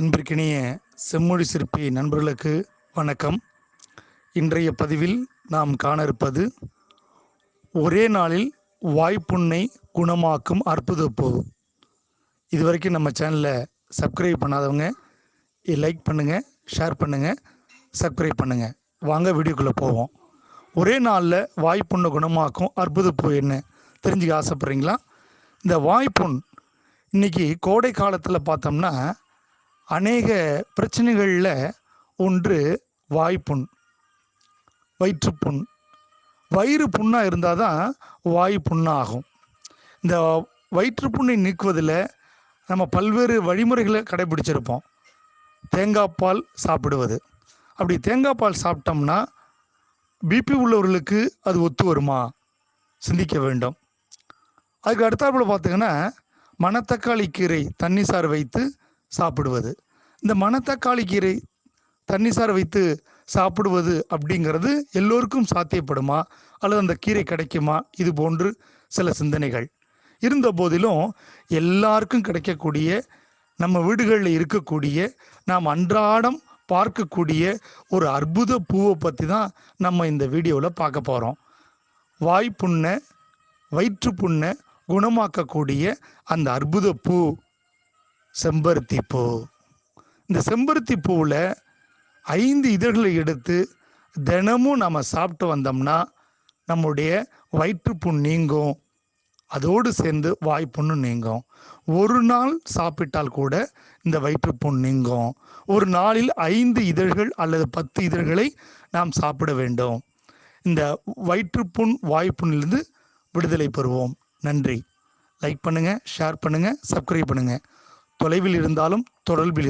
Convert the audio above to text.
அன்பிற்கினிய செம்மொழி சிற்பி நண்பர்களுக்கு வணக்கம். இன்றைய பதிவில் நாம் காண இருப்பது ஒரே நாளில் வாய்ப்புண்ணை குணமாக்கும் அற்புத பூ இது வரைக்கும் நம்ம சேனலை சப்ஸ்கிரைப் பண்ணாதவங்க லைக் பண்ணுங்கள் ஷேர் பண்ணுங்கள் சப்ஸ்கிரைப் பண்ணுங்கள் வாங்க வீடியோக்குள்ளே போவோம். ஒரே நாளில் வாய்ப்புண்ணை குணமாக்கும் அற்புத பூ என்ன தெரிஞ்சுக்க ஆசைப்பட்றீங்களா? இந்த வாய்ப்புண் இன்னைக்கு கோடை காலத்தில் பார்த்தோம்னா அநேக பிரச்சனைகளில் ஒன்று வாய்ப்புண் வயிற்றுப்புண். வயிறு புண்ணாக இருந்தால் தான் வாய் புண்ணாகும் இந்த வயிற்றுப்புண்ணை நீக்குவதில் நம்ம பல்வேறு வழிமுறைகளை கடைபிடிச்சிருப்போம். தேங்காய் பால் சாப்பிடுவது. அப்படி தேங்காய் பால் சாப்பிட்டோம்னா பிபி உள்ளவர்களுக்கு அது ஒத்து வருமா? சிந்திக்க வேண்டும். அதுக்கு அடுத்தாப்புல பார்த்தீங்கன்னா மணத்தக்காளி கீரை தண்ணி சாறு வைத்து சாப்பிடுவது. இந்த மணத்தக்காளி கீரை தண்ணி சாறு வைத்து சாப்பிடுவது அப்படிங்கிறது எல்லோருக்கும் சாத்தியப்படுமா? அல்லது அந்த கீரை கிடைக்குமா? இது போன்று சில சிந்தனைகள். இருந்த போதிலும் எல்லாருக்கும் கிடைக்கக்கூடிய நம்ம வீடுகளில் இருக்கக்கூடிய நாம் அன்றாடம் பார்க்கக்கூடிய ஒரு அற்புத பூவை பற்றி தான் நம்ம இந்த வீடியோவில் பார்க்க போகிறோம் வாய்ப்புண்ணை வயிற்றுப்புண்ணை குணமாக்கக்கூடிய அந்த அற்புத பூ செம்பருத்தி பூ இந்த செம்பருத்தி பூவில் ஐந்து இதழ்களை எடுத்து தினமும் நம்ம சாப்பிட்டு வந்தோம்னா நம்முடைய வயிற்றுப்புண் நீங்கும். அதோடு சேர்ந்து வாய்ப்புண்ணு நீங்கும். ஒரு நாள் சாப்பிட்டால் கூட இந்த வயிற்றுப்புண் நீங்கும். ஒரு நாளில் ஐந்து இதழ்கள் அல்லது பத்து இதழ்களை நாம் சாப்பிட வேண்டும். இந்த வயிற்றுப்புண் வாய்ப்புண்ணிலிருந்து விடுதலை பெறுவோம். நன்றி. லைக் பண்ணுங்கள் ஷேர் பண்ணுங்கள் சப்ஸ்கிரைப் பண்ணுங்கள் தொலைவில் இருந்தாலும் தொடர்பில்